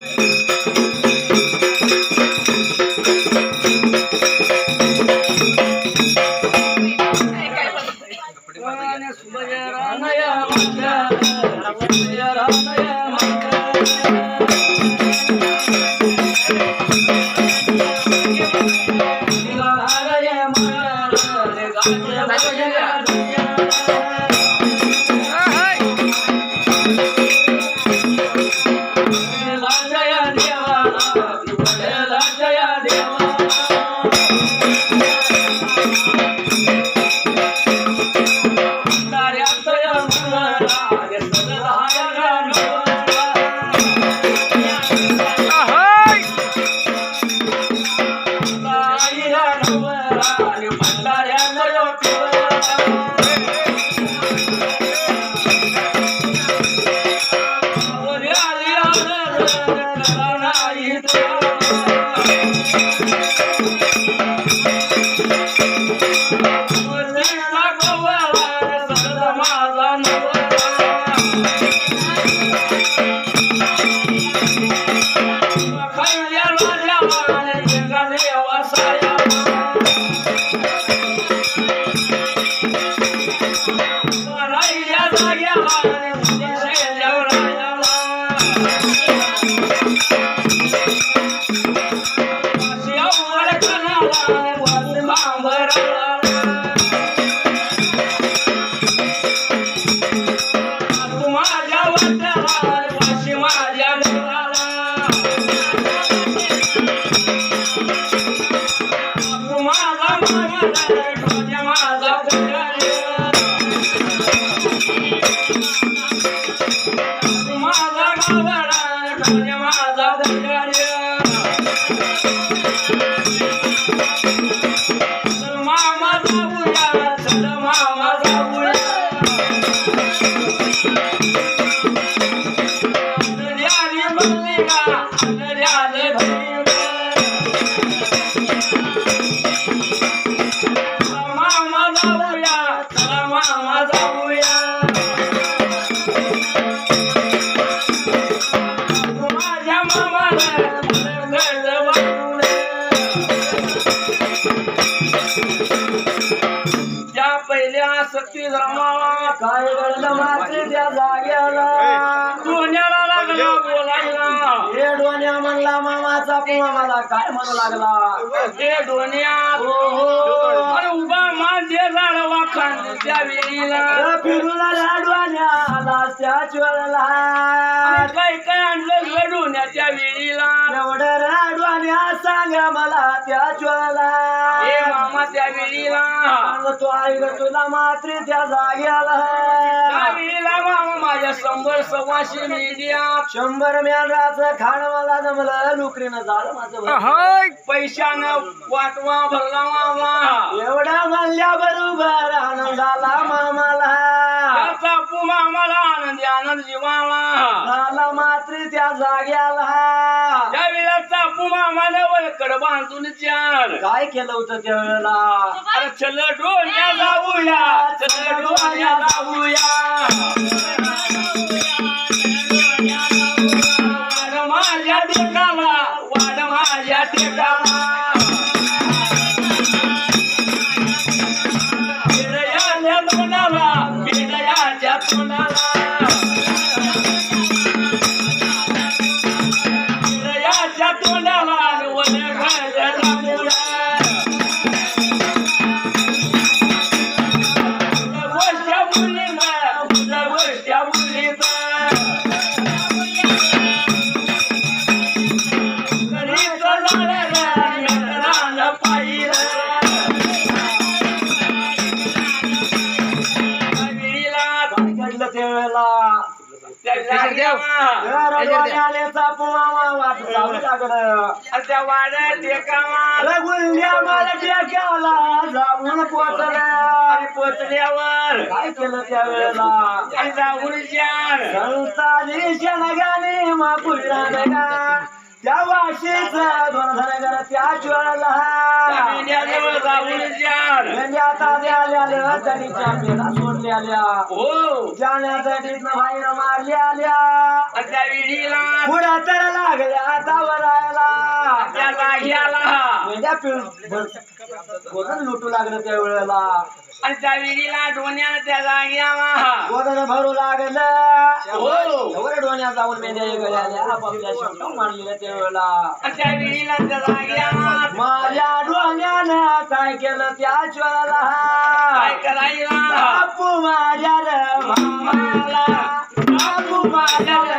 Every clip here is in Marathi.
त्या सोन्याला लागला बोलायला. हे डोन्या म्हणला मामाचा पुमा मला काय म्हणू लागला? ते डोन्यात अरे उभा मान दे झाडवा त्या वेळीला. आल्या डोन्या आला त्याच वेळेला आणि काय काय आणलं त्या वेळीला? एवढं रे डोन्या सांग मला त्याच हे वेळेला मामा त्या वेळीला. सांगतो ऐक तुला मात्र त्या जाग्याला त्या वेळीला मामा माझ्या शंभर सव्वाशे मीडिया शंभर मेंढराचं खाण मला जमलं लुकरीनं झालं माझं. पैशानं वाटवा भरला मामा. एवढा म्हणल्या बरोबर आनंद झाला मामाला. त्याचा मामाला आनंदी आनंद जीवाला झाला मात्र त्या जाग्याला. त्या वेळेला चापू मामाने वळकड बांधून चार काय केलं होतं त्या वेळेला अरे चल डोल्या जाऊया चल डोल्या जाऊया. वाड माझ्या टेकाला वाड माझ्या टेकाला. त्या वाड्या टेकावा रघुल्या मला टेक्याला जाऊन पोचल्या. आणि पोचल्यावर काय केलं त्या वेळेला आणि जाऊन चार संताजी शनगाने मा पुढला नगा त्या वाशीचा दोन वेळेला त्या मेंढ्याजवळ जाऊन आता आल्या तडीच्या पेला सोडल्या आल्या. हो. डीतनं बाहेर मारल्या आल्या. तर लागल्या आता वरायला. गोदन लुटू लागलं त्या वेळेला आणि त्या विहिरीला डोण्यानं त्या जाग्याला गोदन भरू लागलं. हो. डोण्यात जाऊन मेंढ्या आपापल्या मारलेल्या त्या वेळेला आणि त्या विहिरीला त्या जाग्याला माझ्या डोण्यानं काय केलं त्याच वेळेला काय करायला? बापू माझ्या रे मामाला. बापू माझ्या रे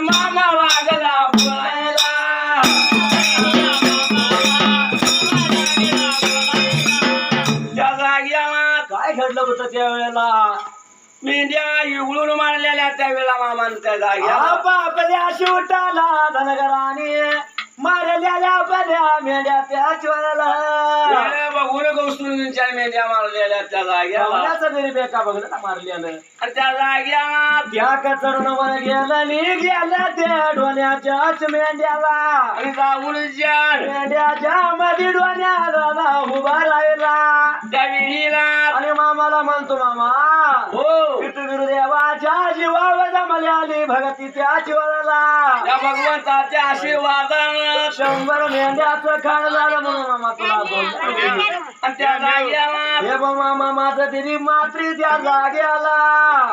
मामा लागला पळायला त्या जाग्याला काय घडलं होतं त्यावेळेला? मेंढ्या इवळून मारलेल्या त्यावेळेला मामान त्या जाग्याला आपल्या शिवटाला धनगराने मारलेल्या बऱ्या मेंढ्या त्याच वेळेला वेळं बघून गोष्टींच्या मेंढ्या मारलेल्या त्या जाग्याला. तरी बेका बघलं ना मारलेलं. आणि त्या जाग्याला त्या कचडून वर गेलं नी गेलं त्या डोण्याच्याच मेंढ्याला. आणि जाऊन जाण मेंढ्याच्या मध्ये डोण्याला उभा राहिला. त्या विहिरीला आणि मामाला म्हणतो मामा हो. देवाच्या जीवावर जमली आली भगती त्याच वेळेला त्या भगवंताच्या आशीर्वादानं शंभर मेंढ्याचं खाण झालं म्हणून मामा तुला आणि त्या जाग्याला हे बघ मामा माझं दिली मात्री त्या जाग्याला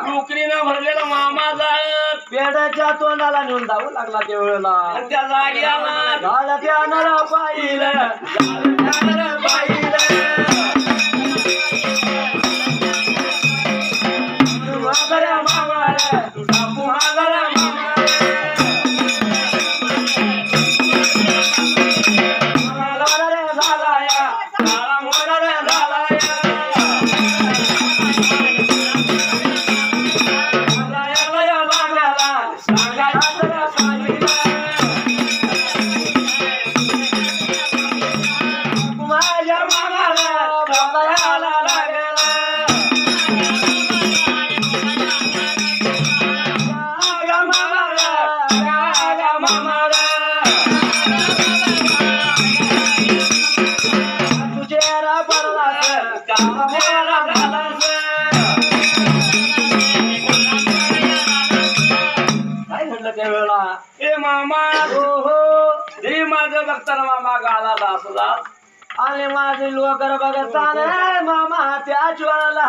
नोकरीनं भरलेला मामा जात पेड्याच्या तोंडाला नेऊन जाऊ लागला त्या वेळेला. आणि त्या जाग्याला झालं त्या नर पाहिलं. आणि माझे लोक बघताना मामा त्याच वेळेला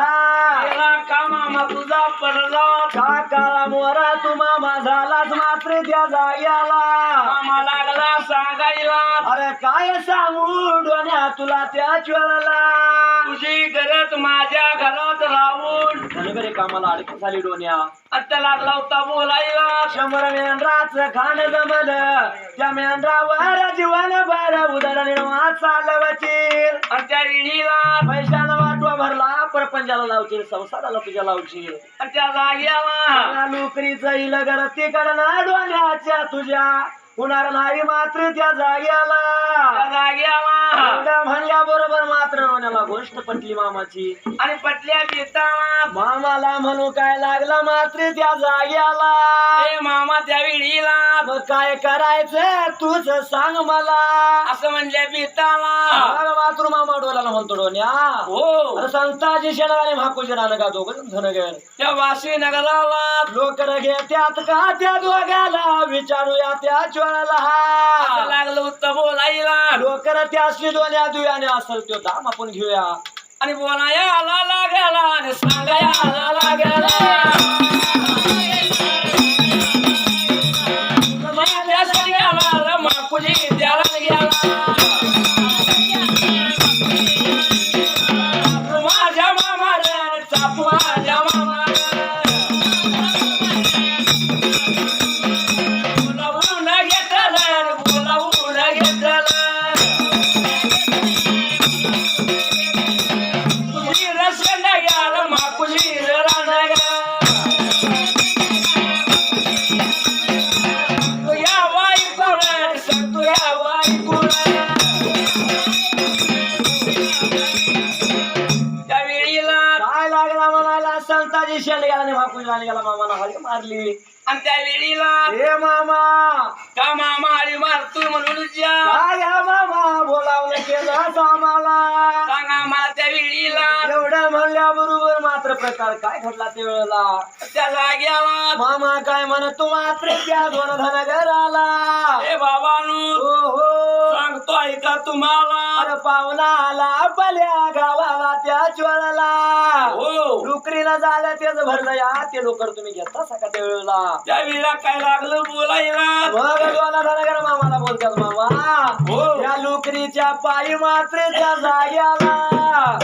गेला का मामा तुझा पडला? का काळा मोरा तू मामा झालाच मात्र त्या जाग्याला काय सांगू डोन्या तुला त्याच वेळेला तुझी गरज माझ्या घरात राहून. धनगरी कामाला अडकून झाली डोन्या आता लागला होता बोलायला. शंभर मेंढराच खाण जमल. त्या मेंढरावर जीवन बर उदर निर्मा चालवशील आणि त्या विहिरीला पैशाला वाटवा भरला परपंचाला लावशील संसाराला तुझ्या लावशील. आणि त्या जाग्याला त्या नोकरीचं इल गरती करणार डोन्याच्या तुझ्या. होणार नाही मात्र त्या जाग्याला. म्हणल्या बरोबर मात्र डोन्याला गोष्ट पटली मामाची. आणि पटल्या बेताला मामाला म्हणू काय लागला मात्र त्या जाग्याला. ए मामा त्या मग काय करायचं तूच सांग मला. असं म्हणल्या बेताला. मग मातृ मामा डोलाला म्हणतो डोन्या हो. अरे संताजी शेणाने म्हाकुजी नानं का दोघं धनगर? त्या वाशी नगराला. लोक रगे त्यात का त्या दोघाला? विचारूया त्या ज्वाळाला लागलं होतं बोलायला डोकर त्या दोन्या दुयाने असेल तो दाम आपण घेऊया. आणि बोलायला लागला आणि सांगायला लागला. राणी गेला मामाला हरी मारली. आणि त्या वेळीला हे मामा! का मामा हरी मारतो म्हणून ज्या काय ह्या मामा? बोलावलं केलं आम्हाला. प्रकार काय घडला त्या वेळेला त्या जाग्याला मामा काय म्हण तू मात्र त्या दोन धन घराला हे बाबानू हो हो सांगतो ऐका तुम्हाला? अरे पाहुणा आला आपल्या गावाला त्याच वेळेला हो. नोकरीला झालं तेच भरलं या ते लोकर तुम्ही घेता सका त्या वेळेला त्या वेळेला काय लागलं बोलायला? मग दोन धनगर मामाला बोलतात मामा हो. या नोकरीच्या पायी मात्र त्या जाग्याला.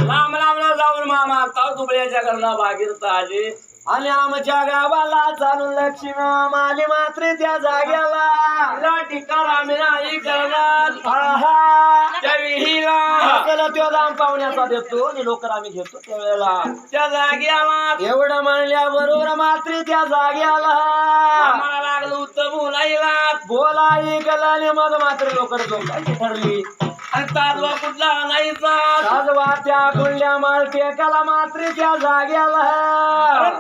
लांब लांबला जाऊन मामा ताव दुबळ्याच्या घरला भागीरत आले. आणि आमच्या गावाला चालून लक्ष्मी मामाली मात्र त्या जाग्याला. ठिकाण आम्ही नाही करणार. त्या तो दाम पाहुण्याचा देतो. आणि लोकर आम्ही घेतो त्या वेळेला त्या जाग्याला. एवढं म्हणल्या बरोबर मात्र त्या जाग्याला. आम्हाला लागलं होतं बोलायला. बोला ऐकलं आणि मग मात्र लोकर ठरली. ताजवा कुठला आणायचा? राजवा त्या गुंड्या माल टेकाला मात्र त्या जाग्याला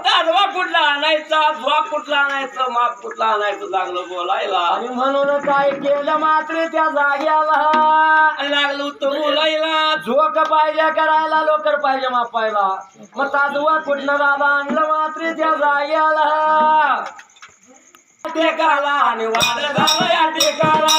ताजवा कुठला आणायचा? धुवा कुठला आणायचं? माप कुठला आणायचं? लागलं बोलायला. आणि म्हणून काय केलं मात्र त्या जाग्याला? लागलं होतं बोलायला. झोक पाहिजे करायला लोकर पाहिजे मापायला. मग ताजवा कुठनं दादा आणलं मात्र त्या जाग्याला? टेकाला आणि वाद झालं या टेकाला.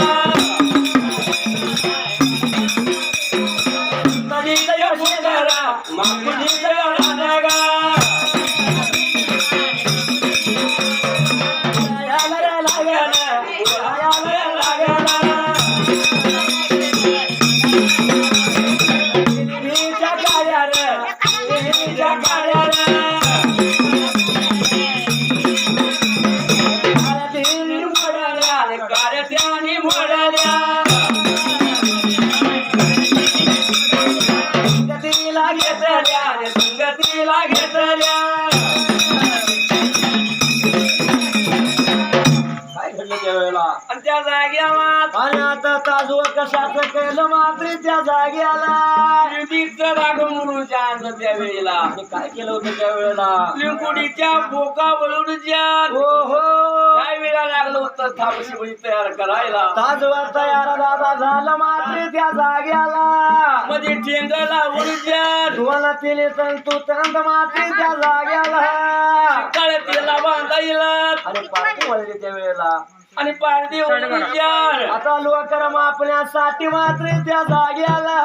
आणि आता ताजव कशाचं केलं मात्र त्या जाग्याला. लिंबीचं रागून म्हणून जाणलं त्या वेळेला. आणि काय केलं होतं त्या वेळेला? लिंकुडीच्या बोकावरून जाण हो हो त्या वेळेला लागलं होतं थापशिबळी तयार करायला. ताजवा तयार दादा झालं मात्र त्या जाग्याला. मध्ये ठेंग लावून जाण तुम्हाला तिने तंतू तंत मात्र त्या जाग्याला. कळतीला बांधायला. आणि पाठी वळली त्या वेळेला. आणि पारदी ओढून जाण आता लोकर मापण्यासाठी मात्र त्या जाग्याला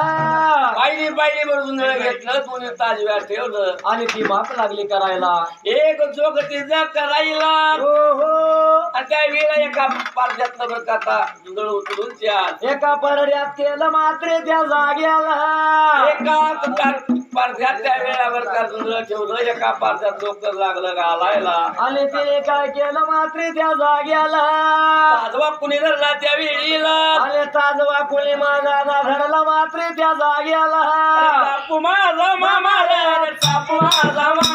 पाहिली पाहिली बरोबर घेतलं दोन्ही ताजव्या ठेवलं. आणि ती माप लागली करायला. एक जोग तिचा करायला. हो हो. आणि त्या वेळेला एका पारद्यातलं बरं का आता जुंदळ उचलून जाण एका परड्यात केलं मात्र त्या जाग्याला एका पारध्यात त्या वेळेवर का जुंदळ ठेवलं एका पारध्यात लोक लागलं घालायला. आणि तिने काय केलं मात्र त्या जाग्याला ताजवा कुणी धरला त्या वेळीला? आणि ताजवा कुणी माझा धरला मात्र त्या जाग्याला चापू माझा मामा रे चापू माझा मामा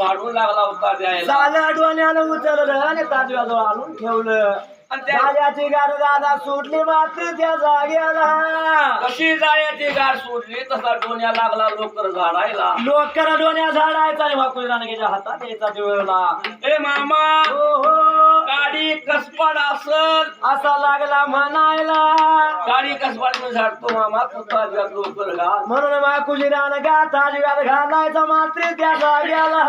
झाडून लागला होता द्यायला. झालं डोण्यानं उचललं आणि ताजव्याजवळ आणून ठेवलं. आणि त्या राजाची गाड दादा सुटली मात्र त्या जाग्याला कशी जाण्याची गाड सोडली तसा डोन्या लागला लोकर झाडायला. लोकर डोण्या झाडायचा आणि वाकुळी रानगेच्या हातात यायचा दिवला ए मामा! हो हो गाडी कसपाड असल असा लागला म्हणायला. गाडी कसपाड मी झाडतो मामा तू ताजव्यात लोकर घाल. म्हणून माकुजी रान गाता जीवात घालायचा मात्र त्या जाग्याला.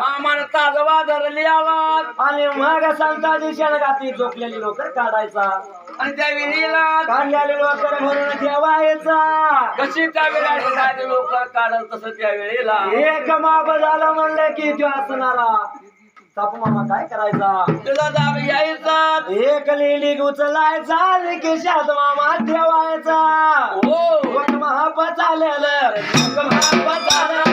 मामाने ताजवा धरली आवाज. आणि मग संताची शेणगाती झोपलेली लोकर काढायचा. आणि त्या विहिरीला काढलेली लोकर म्हणून ठेवायचा. कशी त्या वेळेला लोक काढल तसं त्या वेळेला एक माप झालं म्हणलं की तो असणारा. टापू काय करायचा? तुला दाब यायचा. एक लेडी उचलायचा केशात मामा ठेवायचा. हो. महाप चालेल महाप चालेल